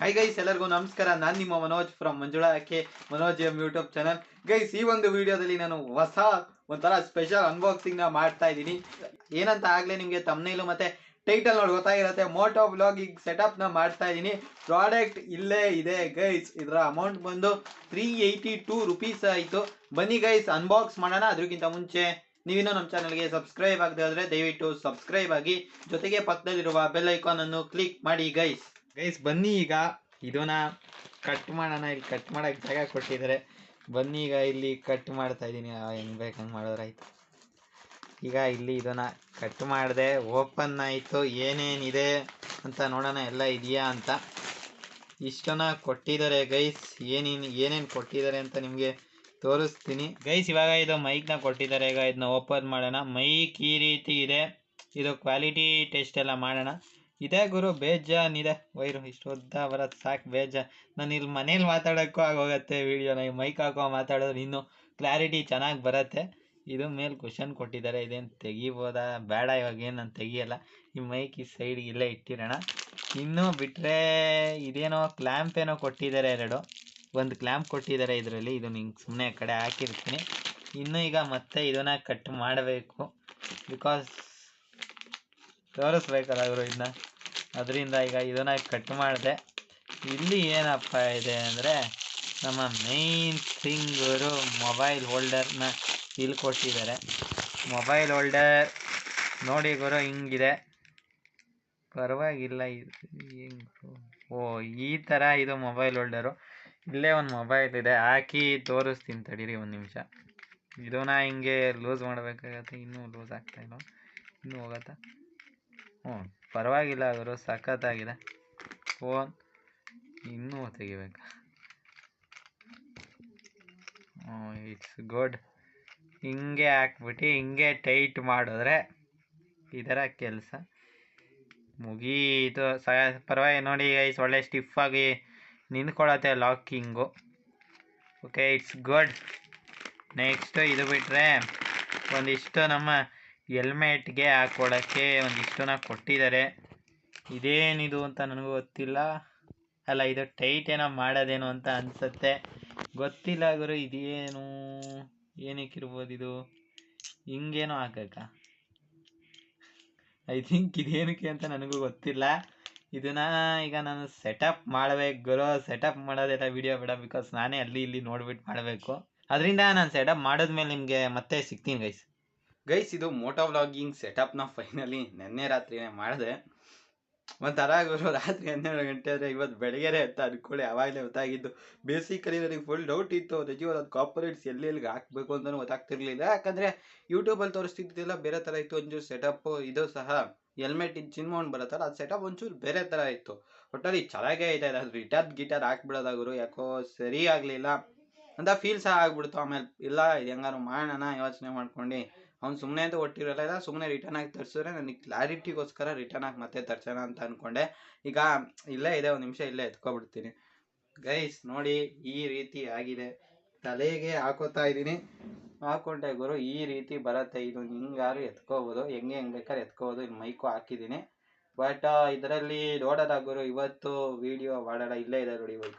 High guys ಎಲ್ಲರಿಗೂ ನಮಸ್ಕಾರ. ನಾನು ನಿಮ್ಮ ಮನೋಜ್ ಫ್ರಮ್ ಮಂಜುಳಾ ಆಕೆ Manoj M YouTube channel guys ಈ ಒಂದು ವಿಡಿಯೋದಲ್ಲಿ ನಾನು ಹೊಸ ಒಂಥರ ಸ್ಪೆಷಲ್ ಅನ್ಬಾಕ್ಸಿಂಗ್ನ ಮಾಡ್ತಾ ಇದ್ದೀನಿ. ಏನಂತ ಆಗಲೇ ನಿಮಗೆ ತಮ್ಮನೇಲು ಮತ್ತೆ ಟೈಟಲ್ ನೋಡಿ ಗೊತ್ತಾಗಿರುತ್ತೆ. ಮೋಟೋ ಬ್ಲಾಗಿಂಗ್ ಸೆಟಪ್ನ ಮಾಡ್ತಾ ಇದ್ದೀನಿ. ಪ್ರಾಡಕ್ಟ್ ಇಲ್ಲೇ ಇದೆ ಗೈಸ್ ಇದರ ಅಮೌಂಟ್ ಬಂದು ತ್ರೀ ಏಯ್ಟಿ ಟೂ ರುಪೀಸ್ ಆಯಿತು. ಬನ್ನಿ ಗೈಸ್ ಅನ್ಬಾಕ್ಸ್ ಮಾಡೋಣ. ಅದಕ್ಕಿಂತ ಮುಂಚೆ ನೀವಿನ್ನೂ ನಮ್ಮ ಚಾನಲ್ಗೆ ಸಬ್ಸ್ಕ್ರೈಬ್ ಆಗದೆ ಆದರೆ ದಯವಿಟ್ಟು ಸಬ್ಸ್ಕ್ರೈಬ್ ಆಗಿ. ಜೊತೆಗೆ ಪಕ್ಕದಲ್ಲಿರುವ ಬೆಲ್ ಐಕಾನ್ ಅನ್ನು ಕ್ಲಿಕ್ ಮಾಡಿ ಗೈಸ್ ಗೈಸ್ ಬನ್ನಿ ಈಗ. ಇದನ್ನ ಕಟ್ ಮಾಡೋಣ. ಇಲ್ಲಿ ಕಟ್ ಮಾಡಕ್ಕೆ ಜಾಗ ಕೊಟ್ಟಿದ್ದಾರೆ. ಬನ್ನಿ ಈಗ ಇಲ್ಲಿ ಕಟ್ ಮಾಡ್ತಾ ಇದ್ದೀನಿ. ಹೆಂಗ್ ಬೇಕು, ಹಂಗೆ ಮಾಡಿದ್ರಾಯ್ತು ಈಗ ಇಲ್ಲಿ ಇದನ್ನ ಕಟ್ ಮಾಡಿದೆ. ಓಪನ್ ಆಯಿತು. ಏನೇನಿದೆ ಅಂತ ನೋಡೋಣ. ಎಲ್ಲ ಇದೆಯಾ ಅಂತ. ಇಷ್ಟನ್ನ ಕೊಟ್ಟಿದ್ದಾರೆ ಗೈಸ್ ಏನೇನು ಏನೇನು ಕೊಟ್ಟಿದ್ದಾರೆ ಅಂತ ನಿಮಗೆ ತೋರಿಸ್ತೀನಿ. ಗೈಸ್ ಇವಾಗ ಇದು ಮೈಕ್ನ ಕೊಟ್ಟಿದ್ದಾರೆ. ಈಗ ಇದನ್ನ ಓಪನ್ ಮಾಡೋಣ. ಮೈಕ್ ಈ ರೀತಿ ಇದೆ. ಇದು ಕ್ವಾಲಿಟಿ ಟೆಸ್ಟ್ ಎಲ್ಲ ಮಾಡೋಣ. ಇದೆ ಗುರು ಬೇಜಾನಿದೆ ವೈರು ಇಷ್ಟು ಉದ್ದ ಬರೋದು ಸಾಕು ಬೇಜ. ನಾನು ಇಲ್ಲಿ ಮನೇಲಿ ಮಾತಾಡೋಕ್ಕೂ ಆಗೋಗತ್ತೆ ವೀಡಿಯೋ ಮೈಕ್ ಹಾಕೋ ಮಾತಾಡೋದ್ರೆ ಇನ್ನೂ ಕ್ಲಾರಿಟಿ ಚೆನ್ನಾಗಿ ಬರುತ್ತೆ. ಇದು ಮೇಲೆ ಕ್ವಶನ್ ಕೊಟ್ಟಿದ್ದಾರೆ ಇದೇನು ತೆಗಿಬೋದಾ? ಬೇಡ ಇವಾಗ ಏನು ನಾನು ತೆಗಿಯಲ್ಲ. ಈ ಮೈಕ್ ಈ ಸೈಡ್ಗೆ ಇಲ್ಲೇ ಇಟ್ಟಿರೋಣ. ಇನ್ನೂ ಬಿಟ್ಟರೆ ಇದೇನೋ ಕ್ಲ್ಯಾಂಪ್ ಏನೋ ಕೊಟ್ಟಿದ್ದಾರೆ ಎರಡು. ಒಂದು ಕ್ಲ್ಯಾಂಪ್ ಕೊಟ್ಟಿದ್ದಾರೆ ಇದರಲ್ಲಿ ಇದು ನಿಂಗೆ ಸುಮ್ಮನೆ ಕಡೆ ಹಾಕಿರ್ತೀನಿ. ಇನ್ನು ಈಗ ಮತ್ತೆ ಇದನ್ನ ಕಟ್ ಮಾಡಬೇಕು. ಬಿಕಾಸ್ ತೋರಿಸ್ಬೇಕಲ್ಲ ಅವರು ಇದನ್ನ ಅದರಿಂದ ಈಗ ಇದನ್ನ ಕಟ್ ಮಾಡಿದೆ. ಇಲ್ಲಿ ಏನಪ್ಪ ಇದೆ ಅಂದರೆ ನಮ್ಮ ಮೈನ್ ಥಿಂಗರು ಮೊಬೈಲ್ ಹೋಲ್ಡರ್ನ ಇಲ್ಲಿ ಕೊಟ್ಟಿದ್ದಾರೆ. ಮೊಬೈಲ್ ಹೋಲ್ಡರ್ ನೋಡಿ ಗುರು ಹಿಂಗಿದೆ. ಪರವಾಗಿಲ್ಲ ಇದು ಓ, ಈ ಥರ ಇದು ಮೊಬೈಲ್ ಹೋಲ್ಡರು ಇಲ್ಲೇ ಒಂದು ಮೊಬೈಲ್ ಇದೆ. ಹಾಕಿ ತೋರಿಸ್ತೀನಿ ತಡೀರಿ ಒಂದು ನಿಮಿಷ. ಇದನ್ನ ಹಿಂಗೆ ಲೂಸ್ ಮಾಡಬೇಕಾಗತ್ತೆ. ಇನ್ನೂ ಲೂಸ್ ಆಗ್ತಾಯಿಲ್ಲ ಇನ್ನೂ ಹೋಗತ್ತಾ? ಹ್ಞೂ, ಪರವಾಗಿಲ್ಲ ಗುರು, ಸಖತ್ತಾಗಿದೆ. ಫೋನ್ ಇನ್ನೂ ತೆಗಿಬೇಕಾ? ಹ್ಞೂ ಇಟ್ಸ್ ಗುಡ್ ಹಿಂಗೆ ಹಾಕ್ಬಿಟ್ಟು, ಹಿಂಗೆ ಟೈಟ್ ಮಾಡಿದ್ರೆ ಇದರ ಕೆಲಸ ಮುಗೀತು. ಸ ಪರವಾಗಿ ನೋಡಿ ಗೈಸ್ ಒಳ್ಳೆ ಸ್ಟಿಫಾಗಿ ನಿಂತ್ಕೊಳತ್ತೆ locking okay it's good next ಇದು ಬಿಟ್ಟರೆ ಒಂದಿಷ್ಟು ನಮ್ಮ ಹೆಲ್ಮೆಟ್ಗೆ ಹಾಕ್ಕೊಳ್ಳೋಕ್ಕೆ ಒಂದಿಷ್ಟನ್ನ ಕೊಟ್ಟಿದ್ದಾರೆ. ಇದೇನಿದು ಅಂತ ನನಗೂ ಗೊತ್ತಿಲ್ಲ. ಅಲ್ಲ, ಇದು ಟೈಟ್ ಏನೋ ಮಾಡೋದೇನು ಅಂತ ಅನಿಸುತ್ತೆ. ಗೊತ್ತಿಲ್ಲ ಗುರು, ಇದೇನು ಏನಕ್ಕಿರ್ಬೋದು ಇದು ಹಿಂಗೇನೋ ಹಾಕಕ್ಕ ಐ ಥಿಂಕ್ ಇದೇನಕ್ಕೆ ಅಂತ ನನಗೂ ಗೊತ್ತಿಲ್ಲ. ಇದನ್ನ ಈಗ ನಾನು ಸೆಟಪ್ ಮಾಡಬೇಕು ಗುರು. ಸೆಟಪ್ ಮಾಡೋದೆಲ್ಲ ವಿಡಿಯೋ ಬೇಡ ಬಿಕಾಸ್ ನಾನೇ ಅಲ್ಲಿ ಇಲ್ಲಿ ನೋಡ್ಬಿಟ್ಟು ಮಾಡಬೇಕು. ಅದರಿಂದ ನಾನು ಸೆಟಪ್ ಮಾಡಿದ್ಮೇಲೆ ನಿಮಗೆ ಮತ್ತೆ ಸಿಗ್ತೀನಿ ಗೈಸ್ ಗೈಸ್, ಇದು ಮೋಟೋ ವ್ಲಾಗಿಂಗ್ ಸೆಟಪ್ನ ಫೈನಲಿ ನೆನ್ನೆ ರಾತ್ರಿನೇ ಮಾಡಿದೆ. ಒಂಥರ ಗುರು, ರಾತ್ರಿ ಹನ್ನೆರಡು ಗಂಟೆ ಆದರೆ ಇವತ್ತು ಬೆಳಗ್ಗೆರೆ ಅಂತ ಅನ್ಕೊಳ್ಳಿ ಆವಾಗಲೇ ಗೊತ್ತಾಗಿದ್ದು. ಬೇಸಿಕಲಿ ನನಗೆ ಫುಲ್ ಡೌಟ್ ಇತ್ತು. ನಿಜವಾಗ ಅದು ಕಾಪರೇಟ್ಸ್ ಎಲ್ಲಿ ಎಲ್ಲಿಗೆ ಹಾಕಬೇಕು ಅಂತಲೂ ಗೊತ್ತಾಗ್ತಿರ್ಲಿಲ್ಲ. ಯಾಕಂದರೆ ಯೂಟ್ಯೂಬಲ್ಲಿ ತೋರಿಸ್ತಿದ್ದಿಲ್ಲ ಬೇರೆ ಥರ ಇತ್ತು. ಒಂಚೂರು ಸೆಟಪ್ ಇದು ಸಹ ಹೆಲ್ಮೆಟ್ ಇದು ಚಿನ್ ಮೌಂಟ್ ಬರುತ್ತಲ್ಲ ಅದು ಸೆಟಪ್ ಒಂಚೂರು ಬೇರೆ ಥರ ಇತ್ತು. ಒಟ್ಟಲ್ಲಿ ಚೆನ್ನಾಗೇ ಇದೆ. ಅದು ರಿಟರ್ ಗಿಟರ್ ಹಾಕ್ಬಿಡೋದಾಗರು ಯಾಕೋ ಸರಿ ಆಗಲಿಲ್ಲ. ಅಂತ ಫೀಲ್ ಸಹ ಆಗ್ಬಿಡ್ತು. ಆಮೇಲೆ ಇಲ್ಲ, ಇದು ಹೆಂಗಾರು ಮಾಡೋಣ, ಯೋಚನೆ ಮಾಡ್ಕೊಂಡು. ಅವ್ನು ಸುಮ್ಮನೆ ಅಂತ ಒಟ್ಟಿರಲ್ಲ ಸುಮ್ಮನೆ ರಿಟರ್ನ್ ಆಗಿ ತರಿಸಿದ್ರೆ ನನಗೆ ಕ್ಲಾರಿಟಿಗೋಸ್ಕರ ರಿಟರ್ನ್ ಆಗಿ ಮತ್ತೆ ತರ್ಸೋಣ ಅಂತ ಅಂದ್ಕೊಂಡೆ ಈಗ ಇಲ್ಲೇ ಇದೆ, ಒಂದು ನಿಮಿಷ ಇಲ್ಲೇ ಎತ್ಕೊಬಿಡ್ತೀನಿ. ಗೈಸ್ ನೋಡಿ, ಈ ರೀತಿ ಆಗಿದೆ. ತಲೆಗೆ ಹಾಕೋತಾ ಇದ್ದೀನಿ. ಹಾಕೊಂಡೆ ಗುರು, ಈ ರೀತಿ ಬರುತ್ತೆ. ಇದು ಹಿಂಗಾರು ಎತ್ಕೋಬೋದು. ಹೆಂಗೆ ಹೆಂಗೆ ಬೇಕಾದ್ರೆ ಎತ್ಕೋಬೋದು. ಇಲ್ಲಿ ಮೈಕು ಹಾಕಿದ್ದೀನಿ. ಬಟ್ ಇದರಲ್ಲಿ ನೋಡೋದ ಗುರು, ಇವತ್ತು ವಿಡಿಯೋ ಮಾಡೋಣ ಇಲ್ಲೇ ಇದೆ ನೋಡಿ ಇವಾಗ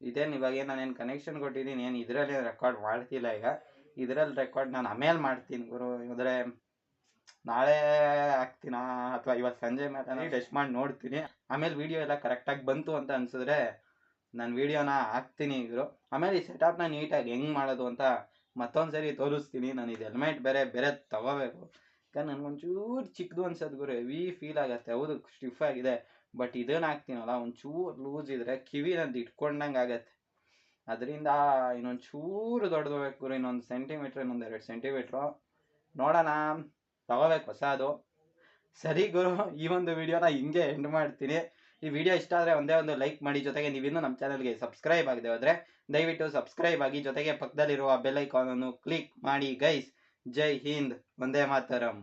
ಇದೇನು ಇವಾಗ ನಾನೇನು ಕನೆಕ್ಷನ್ ಕೊಟ್ಟಿದ್ದೀನಿ ಏನು ಇದರಲ್ಲಿ ರೆಕಾರ್ಡ್ ಮಾಡ್ತಿಲ್ಲ ಈಗ. ಇದರಲ್ಲಿ ರೆಕಾರ್ಡ್ ನಾನು ಆಮೇಲೆ ಮಾಡ್ತೀನಿ ಗುರು. ಅಂದರೆ ನಾಳೆ ಹಾಕ್ತೀನಾ? ಅಥವಾ ಇವತ್ತು ಸಂಜೆ ಮೇಲೆ ಟೆಸ್ಟ್ ಮಾಡಿ ನೋಡ್ತೀನಿ. ಆಮೇಲೆ ವಿಡಿಯೋ ಎಲ್ಲ ಕರೆಕ್ಟಾಗಿ ಬಂತು ಅಂತ ಅನಿಸಿದ್ರೆ ನಾನು ವಿಡಿಯೋನ ಹಾಕ್ತೀನಿ ಗುರು. ಆಮೇಲೆ ಈ ಸೆಟಪ್ನ ನೀಟಾಗಿ ಹೆಂಗೆ ಮಾಡೋದು ಅಂತ ಮತ್ತೊಂದು ಸರಿ ತೋರಿಸ್ತೀನಿ. ನಾನು ಇದು ಹೆಲ್ಮೆಟ್ ಬೇರೆ ಬೇರೆ ತಗೋಬೇಕು. ಯಾಕಂದ್ರೆ ನನಗೊಂಚೂರು ಚಿಕ್ಕದು ಅನ್ಸೋದು ಗುರು ಹೆವಿ ಫೀಲ್ ಆಗುತ್ತೆ. ಹೌದು ಸ್ಟಿಫ್ ಆಗಿದೆ. ಬಟ್ ಇದನ್ನು ಹಾಕ್ತೀನಲ್ಲ, ಒಂಚೂರು ಲೂಸ್ ಇದ್ರೆ ಕಿವಿ ನಂದು ಇಟ್ಕೊಂಡಂಗೆ ಆಗತ್ತೆ. ಅದರಿಂದ ಇನ್ನೊಂದು ಚೂರು ಗುರು ಇನ್ನೊಂದು ಸೆಂಟಿಮೀಟ್ರ್ ಇನ್ನೊಂದು ಎರಡು ಸೆಂಟಿಮೀಟ್ರು ನೋಡೋಣ, ತಗೋಬೇಕು ಹೊಸದು. ಸರಿ ಗುರು, ಈ ಒಂದು ವಿಡಿಯೋನ ಹಿಂಗೆ ಎಂಡ್ ಮಾಡ್ತೀನಿ. ಈ ವಿಡಿಯೋ ಇಷ್ಟ ಆದರೆ ಒಂದೇ ಒಂದು ಲೈಕ್ ಮಾಡಿ, ಜೊತೆಗೆ ನೀವಿನ್ನೂ ನಮ್ಮ ಚಾನಲ್ಗೆ ಸಬ್ಸ್ಕ್ರೈಬ್ ಆಗದೆ ಹೋದರೆ ದಯವಿಟ್ಟು ಸಬ್ಸ್ಕ್ರೈಬ್ ಆಗಿ, ಜೊತೆಗೆ ಪಕ್ಕದಲ್ಲಿರುವ ಬೆಲ್ ಐಕಾನನ್ನು ಕ್ಲಿಕ್ ಮಾಡಿ ಗೈಸ್ ಜೈ ಹಿಂದ್ ಒಂದೇ ಮಾತರಂ.